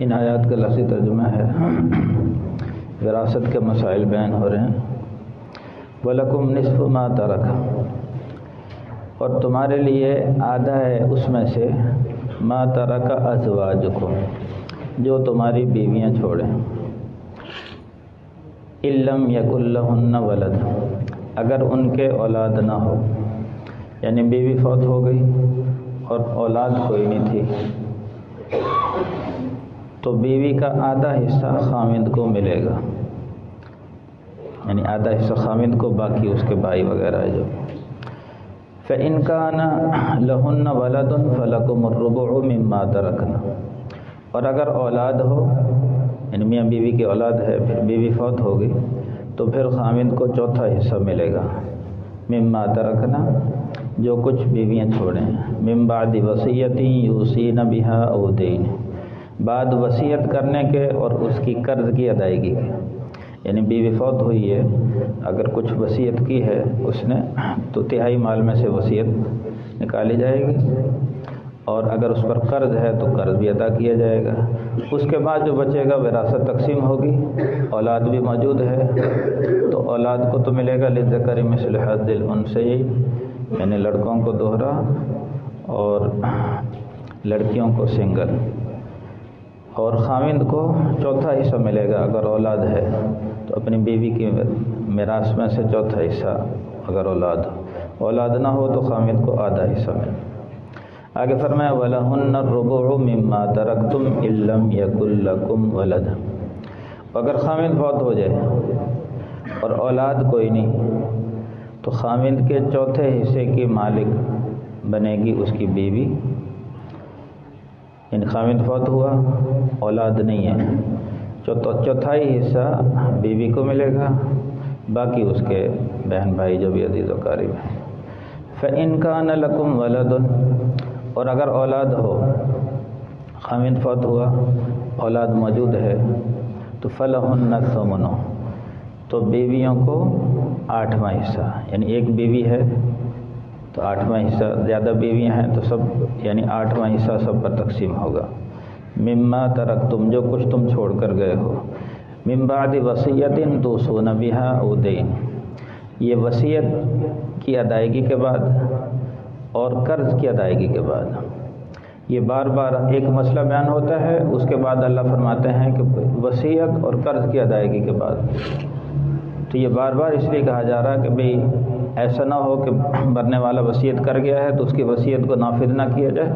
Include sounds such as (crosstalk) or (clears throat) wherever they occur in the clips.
इन आयात का लफ्ज़ी तर्जुमा है विरासत के मसाइल बयान हो रहे हैं वलकुम निसफ मा तरक। और तुम्हारे लिए आधा है उसमें से, मा तरक अजवाजुकुम, जो तुम्हारी बीवियाँ छोड़ें। इल्लम यकुल्लहन वलद, अगर उनके औलाद ना हो। यानी बीवी फौत हो गई और औलाद कोई नहीं थी। तो बीवी का आधा हिस्सा खामिद को मिलेगा। यानी आधा हिस्सा खामिद को, बाकी उसके भाई वगैरह जो। फ़ इनका न लहन वलदन फ़लकुमरबू मम्मा तरकना और अगर औलाद हो, यानी मियाँ बीवी की औलाद है, फिर बीवी फौत हो गई तो फिर खामिद को चौथा हिस्सा मिलेगा। मम्मा तरकना जो कुछ बीवियाँ छोड़ें मिम्बाद वसीयती यूसी न बिहा उदीन बाद वसीयत करने के और उसकी कर्ज़ की अदायगी के। यानी बीवी फौत हुई है, अगर कुछ वसीयत की है उसने तो तिहाई माल में से वसीयत निकाली जाएगी। और अगर उस पर कर्ज़ है तो कर्ज़ भी अदा किया जाएगा। उसके बाद जो बचेगा, विरासत तकसीम होगी। औलाद भी मौजूद है। तो औलाद को तो मिलेगा लिज़कर दिल उनसे ही यानी लड़कों को दोहरा और लड़कियों को सिंगल। और खामिंद को चौथा हिस्सा मिलेगा, अगर औलाद है। तो अपनी बीवी की मिरास में से चौथा हिस्सा अगर औलाद औलाद ना हो तो खामिद को आधा हिस्सा मिले। आगे फरमाया वलहन रुबु मम्मा तरक तुम इल्लम यकुल्लकुम वलद। अगर खामिद बहुत हो जाए और औलाद कोई नहीं तो खामिद के चौथे हिस्से की मालिक बनेगी उसकी बीवी। इन खामिद फौत हुआ, औलाद नहीं है। चौथा चौथाई हिस्सा बीवी को मिलेगा, बाकी उसके बहन भाई जो भी अज़ीज़ वकारीब हैं। फ़ इनका न लकुम वलदन, और अगर औलाद हो खामिद फौत हुआ, औलाद मौजूद है तो फ़लहन समनो तो बीवियों को आठवां हिस्सा, यानी एक बीवी है तो आठवां हिस्सा, ज़्यादा बीवियाँ हैं तो सब, यानी आठवां हिस्सा सब पर तकसीम होगा। मिम्मा तरक तुम जो कुछ तुम छोड़ कर गए हो। मिम्बाद वसीयतिन तो सोना बिहा उदीन ये वसीयत की अदायगी के बाद और कर्ज़ की अदायगी के बाद। ये बार बार एक मसला बयान होता है, उसके बाद अल्लाह फरमाते हैं कि वसीयत और कर्ज़ की अदायगी के बाद। तो ये बार बार इसलिए कहा जा रहा है कि भाई ऐसा ना हो कि मरने वाला वसीयत कर गया है तो उसकी वसीयत को नाफिज ना किया जाए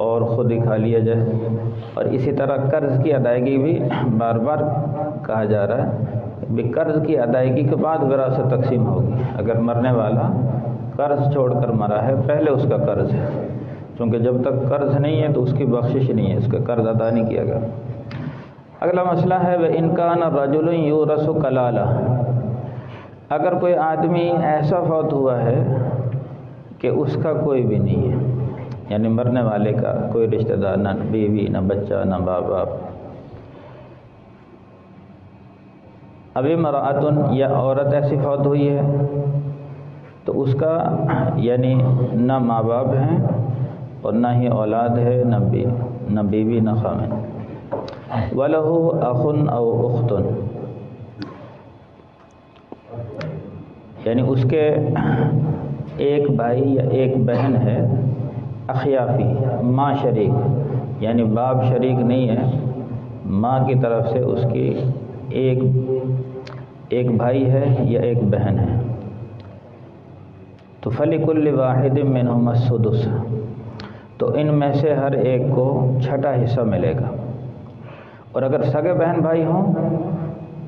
और ख़ुद ही खा लिया जाए। और इसी तरह कर्ज़ की अदायगी भी बार बार कहा जा रहा है भी कर्ज़ की अदायगी के बाद विरासत तकसीम होगी। अगर मरने वाला कर्ज़ छोड़कर मरा है, पहले उसका कर्ज़ है। क्योंकि जब तक कर्ज़ नहीं है तो उसकी बख्शिश नहीं है उसका कर्ज़ अदा नहीं किया गया। अगला मसला है, वह इनकान रजुल यू रसो कलाला। अगर कोई आदमी ऐसा फौत हुआ है कि उसका कोई भी नहीं है, यानी मरने वाले का कोई रिश्तेदार ना बीवी, ना बच्चा, ना बाप बाप अभी मरातन या औरत ऐसी फौत हुई है तो उसका, यानी ना माँ बाप हैं और ना ही औलाद है, न बी, न बीवी, न खामिन। वलहु अखुन अव उख्तन। यानी उसके एक भाई या एक बहन है, अखियाफ़ी, माँ शरीक, यानी बाप शरीक नहीं है, माँ की तरफ़ से उसकी एक एक भाई है या एक बहन है। तो फलिकुल्ल वाहिद मिनसुदस तो इनमें से हर एक को छठा हिस्सा मिलेगा। और अगर सगे बहन भाई हों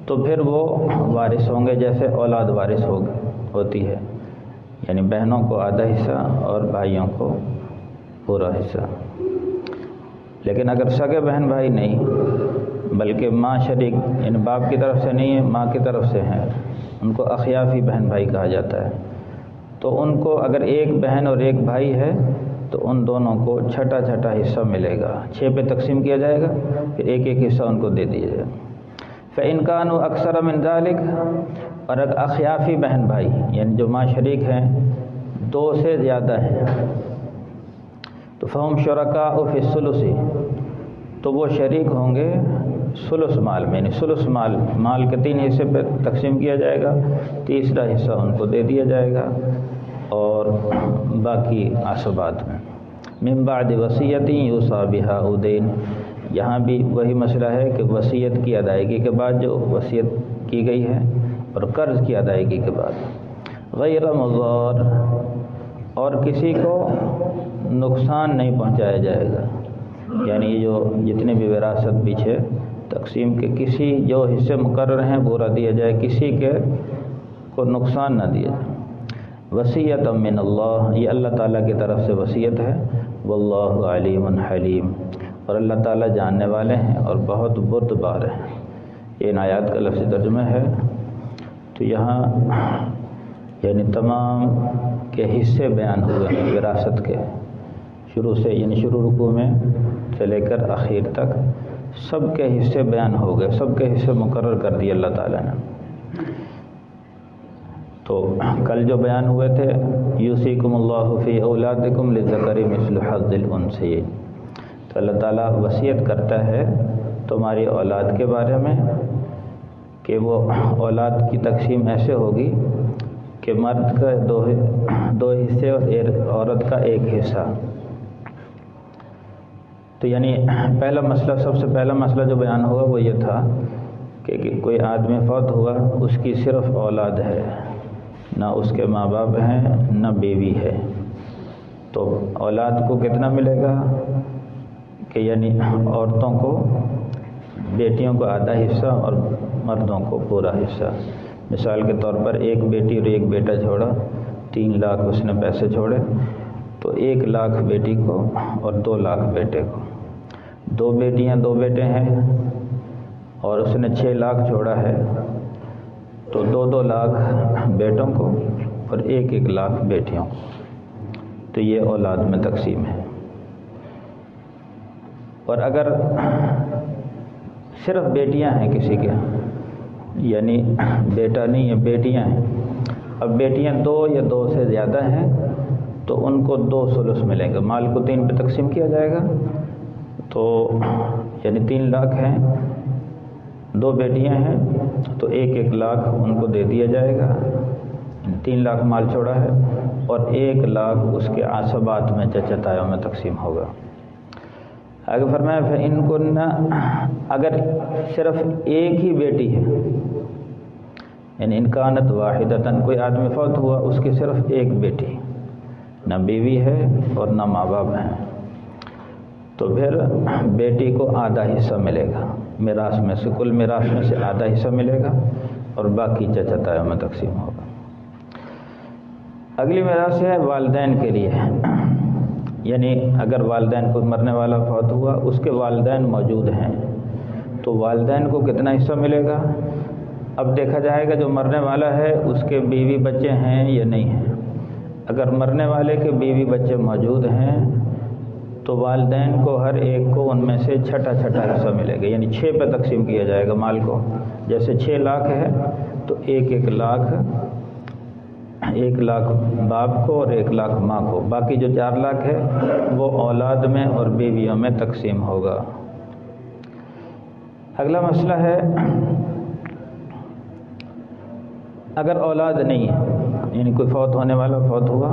तो फिर वो वारिस होंगे जैसे औलाद वारिस हो होती है। यानी बहनों को आधा हिस्सा और भाइयों को पूरा हिस्सा। लेकिन अगर सगे बहन भाई नहीं, बल्कि माँ शरीक इन बाप की तरफ़ से नहीं है माँ की तरफ़ से हैं, उनको अखियाफ़ी बहन भाई कहा जाता है। तो उनको अगर एक बहन और एक भाई है तो उन दोनों को छठा छठा हिस्सा मिलेगा। छः पे तकसीम किया जाएगा, फिर एक एक हिस्सा उनको दे दिया जाएगा। फिर फ़ैनकान अक्सर मिनजालिक और अखियाफ़ी बहन भाई, यानी जो माँ शरीक हैं, दो से ज़्यादा हैं। तो फ़हम शुरा फ़िसलुसी तो वो शरीक होंगे सुलस माल में, यानी सुलस माल माल के तीन हिस्से पर तकसीम किया जाएगा, तीसरा हिस्सा उनको दे दिया जाएगा, और बाकी आसबात में। मिम्बाद वसीयती यूसा बिहा उदैन, यहाँ भी वही मसला है कि वसीयत की अदायगी के बाद जो वसीयत की गई है और कर्ज़ की अदायगी के बाद। गैर मज़ार और किसी को नुकसान नहीं पहुँचाया जाएगा। यानी ये जो जितने भी विरासत पीछे तकसीम के किसी जो हिस्से मुकर हैं, पूरा दिया जाए, किसी के को नुकसान ना दिया जाए। वसीयत मिन अल्लाह ये अल्लाह ताला की तरफ़ से वसीयत है। वल्लाहु अलीम हलीम, और अल्लाह ताला जानने वाले हैं और बहुत बुरदबार हैं। ये नायात का लफ्ज़ तर्जुमा है तो यहाँ, यानी तमाम के हिस्से बयान हुए हैं, विरासत के। शुरू से, यानी शुरू रुकू में से लेकर आखिर तक सब के हिस्से बयान हो गए, सब के हिस्से मुकर कर दिए अल्लाह ताला ने। तो कल जो बयान हुए थे यूसीकुमल्लाफ़ी औलादकुम मिसल हज़िलनसैन तो अल्लाह ताला वसीयत करता है तुम्हारी औलाद के बारे में कि वो औलाद की तकसीम ऐसे होगी कि मर्द का दो दो हिस्से और औरत का एक हिस्सा। तो यानी पहला मसला सबसे पहला मसला जो बयान हुआ वो ये था कि, कि कोई आदमी फौत हुआ उसकी सिर्फ़ औलाद है ना उसके माँ बाप हैं ना बीवी है। तो औलाद को कितना मिलेगा कि यानी औरतों को बेटियों को आधा हिस्सा और मर्दों को पूरा हिस्सा। मिसाल के तौर पर एक बेटी और एक बेटा छोड़ा तीन लाख उसने पैसे छोड़े तो एक लाख बेटी को और दो लाख बेटे को। दो बेटियाँ दो बेटे हैं और उसने छः लाख छोड़ा है तो दो दो लाख बेटों को और एक एक लाख बेटियों को। तो ये औलाद में तकसीम है। और अगर सिर्फ़ बेटियाँ हैं किसी के यानी बेटा नहीं है, बेटियाँ हैं। अब बेटियाँ दो या दो से ज़्यादा हैं तो उनको दो सलूस मिलेंगे। माल को तीन पे तकसीम किया जाएगा। तो यानी तीन लाख हैं, दो बेटियाँ हैं तो एक एक लाख उनको दे दिया जाएगा। तीन लाख माल छोड़ा है और एक लाख उसके आसबात में चचतायों में तकसीम होगा। आगे फरमाया, फिर इनको न अगर सिर्फ़ एक ही बेटी है, यानी इनकानत वाहिदतन, कोई आदमी फौत हुआ, उसकी सिर्फ़ एक बेटी, न बीवी है और न माँ बाप हैं तो फिर बेटी को आधा हिस्सा मिलेगा, मिरास में से, कुल मिरास में से आधा हिस्सा मिलेगा और बाकी चचतायों में तकसीम होगा। अगली मिरास है वालदेन के लिए। यानी अगर वालदेन को मरने वाला फौत हुआ, उसके वालदेन मौजूद हैं। तो वालदेन को कितना हिस्सा मिलेगा? अब देखा जाएगा जो मरने वाला है, उसके बीवी बच्चे हैं या नहीं हैं। अगर मरने वाले के बीवी बच्चे मौजूद हैं तो वालदेन को हर एक को उनमें से छठा छठा हिस्सा मिलेगा। यानी छः पे तकसीम किया जाएगा माल को। जैसे छः लाख है तो एक एक लाख एक लाख बाप को और एक लाख माँ को। बाकी जो चार लाख है, वो औलाद में और बीवियों में तकसीम होगा। अगला मसला है, अगर औलाद नहीं है, यानी कोई फौत होने वाला फौत हुआ,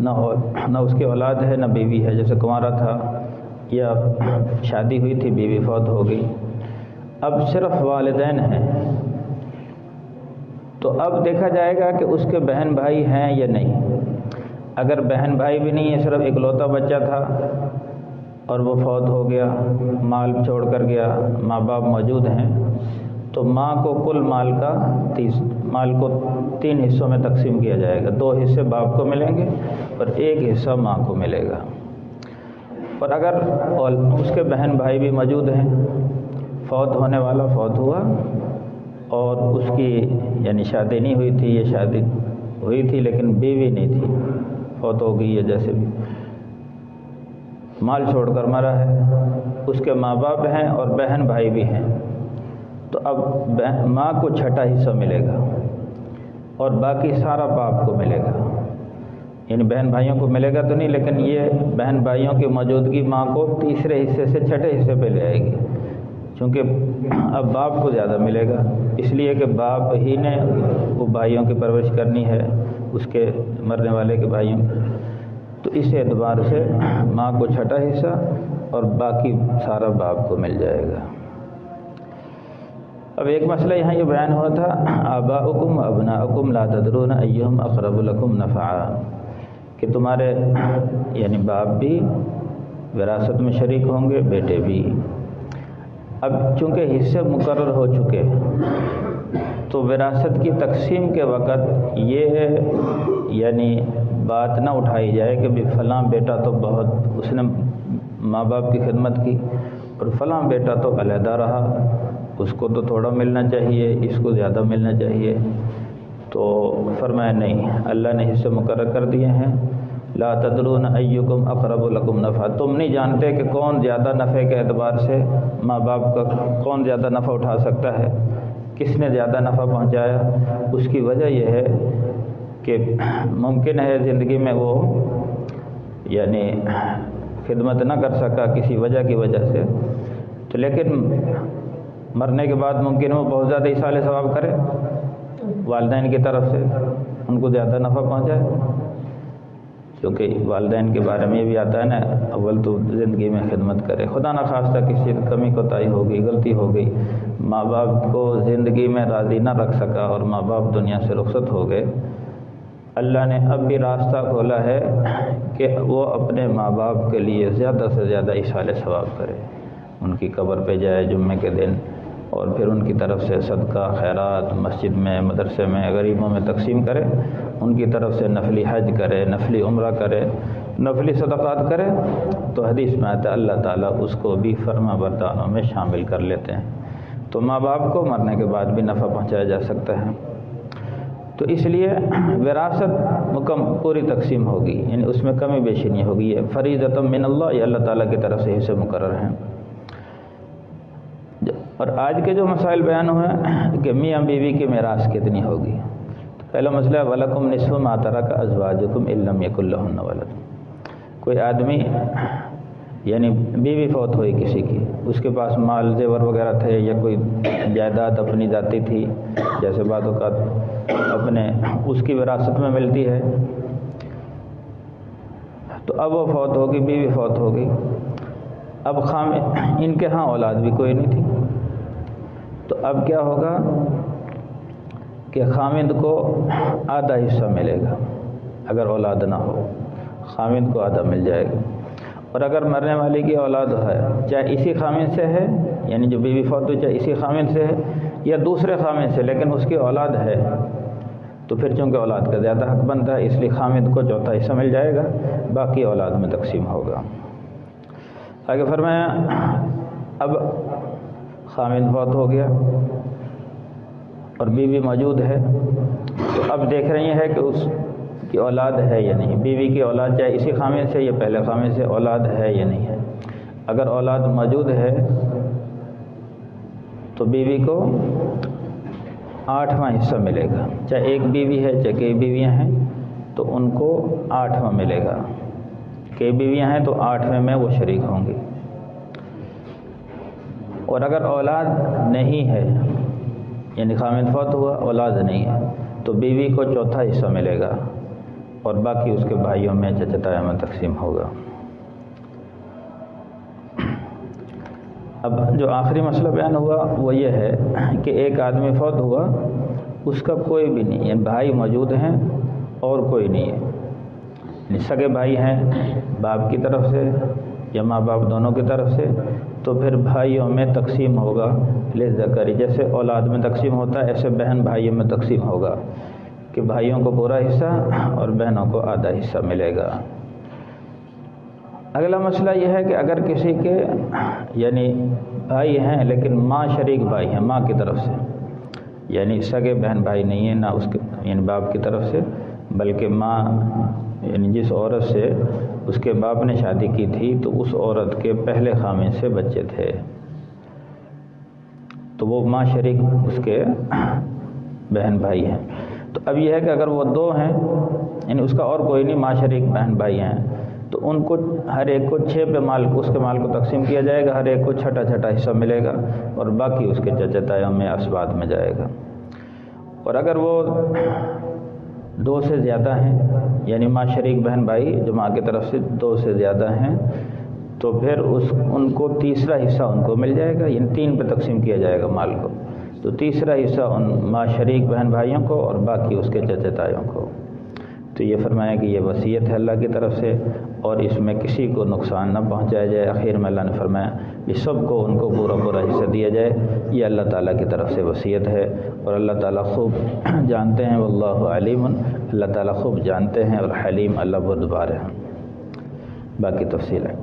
ना ना उसकी औलाद है, ना बीवी है, जैसे कुंवारा था, या शादी हुई थी, बीवी फौत हो गई। अब सिर्फ़ वालदेन हैं। तो अब देखा जाएगा कि उसके बहन भाई हैं या नहीं। अगर बहन भाई भी नहीं है, सिर्फ़ इकलौता बच्चा था और वो फौत हो गया, माल छोड़ कर गया माँ बाप मौजूद हैं तो माँ को कुल माल का तीस, माल को तीन हिस्सों में तकसीम किया जाएगा। दो हिस्से बाप को मिलेंगे और एक हिस्सा माँ को मिलेगा। और अगर उसके बहन भाई भी मौजूद हैं, फौत होने वाला फौत हुआ और उसकी यानी शादी नहीं हुई थी, ये शादी हुई थी, लेकिन बीवी नहीं थी। फौत हो गई है जैसे भी। माल छोड़कर मरा है। उसके माँ बाप हैं और बहन भाई भी हैं। तो अब माँ को छठा हिस्सा मिलेगा और बाकी सारा बाप को मिलेगा। यानी बहन भाइयों को मिलेगा तो नहीं, लेकिन ये बहन भाइयों की मौजूदगी माँ को तीसरे हिस्से से छठे हिस्से पे ले आएगी। क्योंकि अब बाप को ज़्यादा मिलेगा। इसलिए कि बाप ही ने वो भाइयों की परवरिश करनी है, उसके मरने वाले के भाइयों तो इस एतबार से माँ को छठा हिस्सा और बाकी सारा बाप को मिल जाएगा। अब एक मसला यहाँ ये यह बयान हुआ था आबा उकुम अबना उकुम ला तदरून अयम अकरबुलकुम नफ़ा कि तुम्हारे, यानी बाप भी विरासत में शरीक होंगे, बेटे भी। अब चूँकि हिस्से मुकर हो चुके तो विरासत की तकसीम के वक़्त ये है, यानी बात ना उठाई जाए कि भाई फ़लाँ बेटा तो बहुत, उसने माँ बाप की खिदमत की और फ़लाँ बेटा तो अलहदा रहा, उसको तो थोड़ा मिलना चाहिए, इसको ज़्यादा मिलना चाहिए। तो फरमाया, नहीं, अल्लाह ने हिस्से मुकर कर दिए हैं ला तदरून अयुकुम अकरबुलकुम नफ़ा। तुम नहीं जानते कि कौन ज़्यादा नफ़े के अतबार से माँ बाप का कौन ज़्यादा नफ़ा उठा सकता है? किसने ज़्यादा नफ़ा पहुँचाया? उसकी वजह यह है कि मुमकिन है ज़िंदगी में वो यानी खिदमत ना कर सका किसी वजह की वजह से। तो लेकिन मरने के बाद मुमकिन वो बहुत ज़्यादा इसाले सवाब करे। वालदेन की तरफ़ से उनको ज़्यादा नफ़ा पहुँचाए। क्योंकि वालदेन के बारे में भी आता है ना, अव्वल तो ज़िंदगी में खिदमत करे। खुदा न खास्ता किसी कमी कोताही हो गई, गलती हो गई। माँ बाप को ज़िंदगी में राज़ी ना रख सका और माँ बाप दुनिया से रुखसत हो गए। अल्लाह ने अब भी रास्ता खोला है कि वो अपने माँ बाप के लिए ज़्यादा से ज़्यादा इशाले सवाब करे। उनकी कब्र पे जाए जुम्मे के दिन और फिर उनकी तरफ़ से सदका, खैरात, मस्जिद में, मदरसे में, गरीबों में तकसीम करे। उनकी तरफ़ से नफली हज करे, नफली उम्र करे, नफली सदक़ात करे तो हदीस में आता अल्लाह ताला उसको भी फर्मा बरदानों में शामिल कर लेते हैं। तो माँ बाप को मरने के बाद भी नफ़ा पहुँचाया जा सकता है। तो इसलिए विरासत मुकम पूरी तकसीम होगी, यानी उसमें कमी बेशी नहीं होगी। ये फ़रीज़तम मिन अल्लाह ये अल्लाह ताला की तरफ़ से हिस्से मुकर हैं। और आज के जो मसाइल बयान हुए हैं कि मियाँ बीवी की मेरास कितनी होगी? पहला मसला, वलकुम नसफ़ मातरा का अजवाजुकुम इल्लम यकुल्लहन वलद। कोई आदमी, यानी बीवी फौत हुई किसी की, उसके पास माल, जेवर वगैरह थे या कोई जायदाद अपनी जाती थी, जैसे बातों का अपने, उसकी विरासत में मिलती है तो अब वो फौत होगी, बीवी फौत होगी। अब खाम, इनके यहाँ औलाद भी कोई नहीं थी। तो अब क्या होगा? कि खामिद को आधा हिस्सा मिलेगा, अगर औलाद ना हो। खामिद को आधा मिल जाएगा। और अगर मरने वाले की औलाद है, चाहे इसी खामिद से है, यानी जो बीवी फौत चाहे इसी खामिद से है, या दूसरे खामिद से, लेकिन उसकी औलाद है तो फिर चूँकि औलाद का ज़्यादा हक बनता है, इसलिए खामिद को चौथा हिस्सा मिल जाएगा, बाकी औलाद में तकसीम होगा। आगे फरमाया, अब खामिद फौत हो गया। और बीवी मौजूद है। तो अब देख रही है कि उस की औलाद है या नहीं। बीवी की औलाद चाहे इसी खामे से या पहले खामे से औलाद है या नहीं है। अगर औलाद मौजूद है तो बीवी को आठवां हिस्सा मिलेगा। चाहे एक बीवी है, चाहे कई बीवियाँ हैं तो उनको आठवां मिलेगा। कई बीवियाँ हैं तो आठवें में वो शरीक होंगी। और अगर औलाद नहीं है यानी खामिद फौत हुआ, औलाद नहीं है तो बीवी को चौथा हिस्सा मिलेगा और बाकी उसके भाइयों में चचताया में तकसीम होगा। अब जो आखिरी मसला बयान हुआ, वो ये है कि एक आदमी फौत हुआ, उसका कोई भी नहीं है भाई मौजूद हैं और कोई नहीं है। सगे भाई हैं बाप की तरफ़ से या माँ बाप दोनों की तरफ़ से तो फिर भाइयों में तकसीम होगा ले जकरी जैसे औलाद में तकसीम होता है, ऐसे बहन भाइयों में तकसीम होगा कि भाइयों को पूरा हिस्सा और बहनों को आधा हिस्सा मिलेगा। अगला मसला यह है कि अगर किसी के, यानी भाई हैं, लेकिन माँ शरीक भाई हैं, माँ की तरफ़ से, यानी सगे बहन भाई नहीं है, ना उसके, यानी बाप की तरफ़ से, बल्कि माँ, यानी जिस औरत से उसके बाप ने शादी की थी तो उस औरत के पहले खामे से बच्चे थे। तो वो माँ शरीक उसके बहन भाई हैं। तो अब यह है कि अगर वो दो हैं, यानी उसका और कोई नहीं, माँ शरीक, बहन भाई हैं तो उनको हर एक को छः पे माल, उसके माल को तकसीम किया जाएगा, हर एक को छठा छठा हिस्सा मिलेगा, और बाकी उसके चचतायों में असबाद में जाएगा। और अगर वो दो से ज़्यादा हैं, यानी माँ शरीक बहन भाई जो माँ की तरफ़ से दो से ज़्यादा हैं तो फिर उस, उनको तीसरा हिस्सा उनको मिल जाएगा, यानी तीन पर तकसीम किया जाएगा माल को। तो तीसरा हिस्सा उन माँ शरीक बहन भाइयों को और बाकी उसके चचेताइयों को। तो ये फरमाया कि ये वसीयत है अल्लाह की तरफ़ से और इसमें किसी को नुकसान न पहुँचाया जाए। आखिर में अल्लाह ने फरमाया कि सबको उनको पूरा पूरा हिस्सा दिया जाए। ये अल्लाह ताला की तरफ़ से वसीयत है और अल्लाह ताला खूब (clears throat) जानते हैं। वल्लाह अलीम अल्लाह ताला खूब जानते हैं और हलीम अल्लाह बुरदबार हैं। बाकी तफसील है।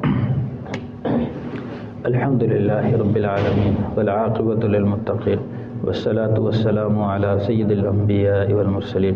(clears throat) अलहमदिल्ला रबालमीन वलाक़बतमतक़ीन वसलात वसलाम सैदम्बिया वलमरसलिन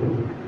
Thank you.